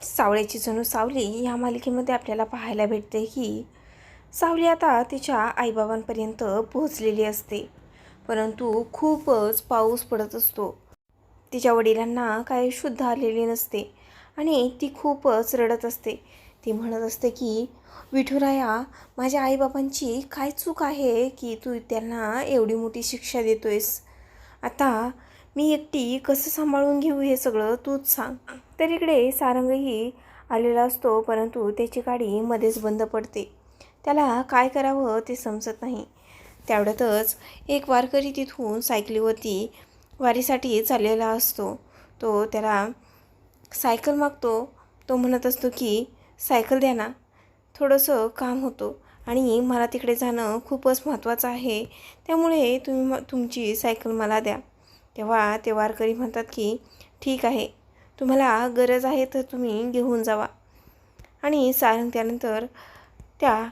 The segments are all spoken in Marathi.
सावळ्याची जणू सावली या मालिकेमध्ये आपल्याला पाहायला भेटते की सावली आता तिच्या आईबाबांपर्यंत पोहोचलेली असते. परंतु खूपच पाऊस पडत असतो. तिच्या वडिलांना काही शुद्ध आलेली नसते आणि ती खूपच रडत असते. ती म्हणत असते की विठुराया माझ्या आईबाबांची काय चूक आहे की तू त्यांना एवढी मोठी शिक्षा देतोयस? आता मी एकटी कसं सांभाळून घेऊ हे सगळं तूच सांग. तर इकडे सारंगही आलेला असतो परंतु त्याची गाडी मध्येच बंद पडते. त्याला काय करावं ते समजत नाही. तेवढ्यातच एक वारकरी तिथून सायकलीवरती वारीसाठी चाललेला असतो. तो त्याला सायकल मागतो. तो म्हणत असतो की सायकल द्या ना. थोडंसं काम होतो आणि मला तिकडे जाणं खूपच महत्त्वाचं आहे. त्यामुळे तुम्ही तुमची सायकल मला द्या. तेव्हा ते वारकरी म्हणतात की ठीक आहे. तुम्हाला गरज आहे तर तुम्ही घेऊन जावा. आणि सारंग त्यानंतर त्या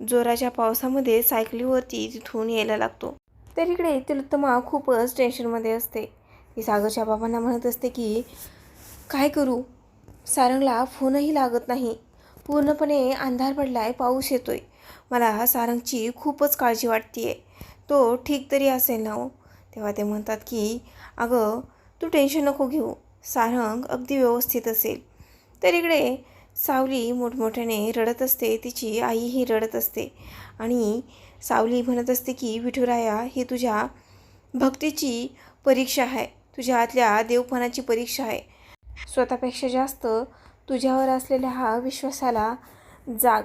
जोराच्या पावसामध्ये सायकलीवरती तिथून यायला लागतो. तर इकडे तिलोत्तमा खूपच टेन्शनमध्ये असते. ती सागरच्या बाबांना म्हणत असते की काय करू? सारंगला फोनही लागत नाही. पूर्णपणे अंधार पडला आहे पाऊस येतोय. मला सारंगची खूपच काळजी वाटते आहे तो ठीक तरी असेल ना हो? तेव्हा ते म्हणतात की अगं तू टेन्शन नको घेऊ. सारंग अगदी व्यवस्थित असेल. तर इकडे सावली मोठमोठ्याने रडत असते. तिची आईही रडत असते. आणि सावली म्हणत असते की विठुराया ही तुझ्या भक्तीची परीक्षा आहे. तुझ्या आतल्या देवपणाची परीक्षा आहे. स्वतःपेक्षा जास्त तुझ्यावर असलेल्या हा विश्वासाला जाग.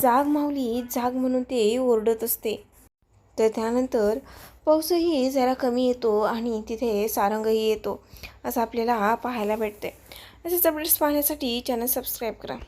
जाग माऊली जाग म्हणून ते ओरडत असते. तर त्यानंतर पाऊसही जरा कमी येतो आणि तिथे सारंगही येतो असं आपल्याला पाहायला भेटते असेच अपडेट्स पाहण्यासाठी चॅनल सबस्क्राईब करा.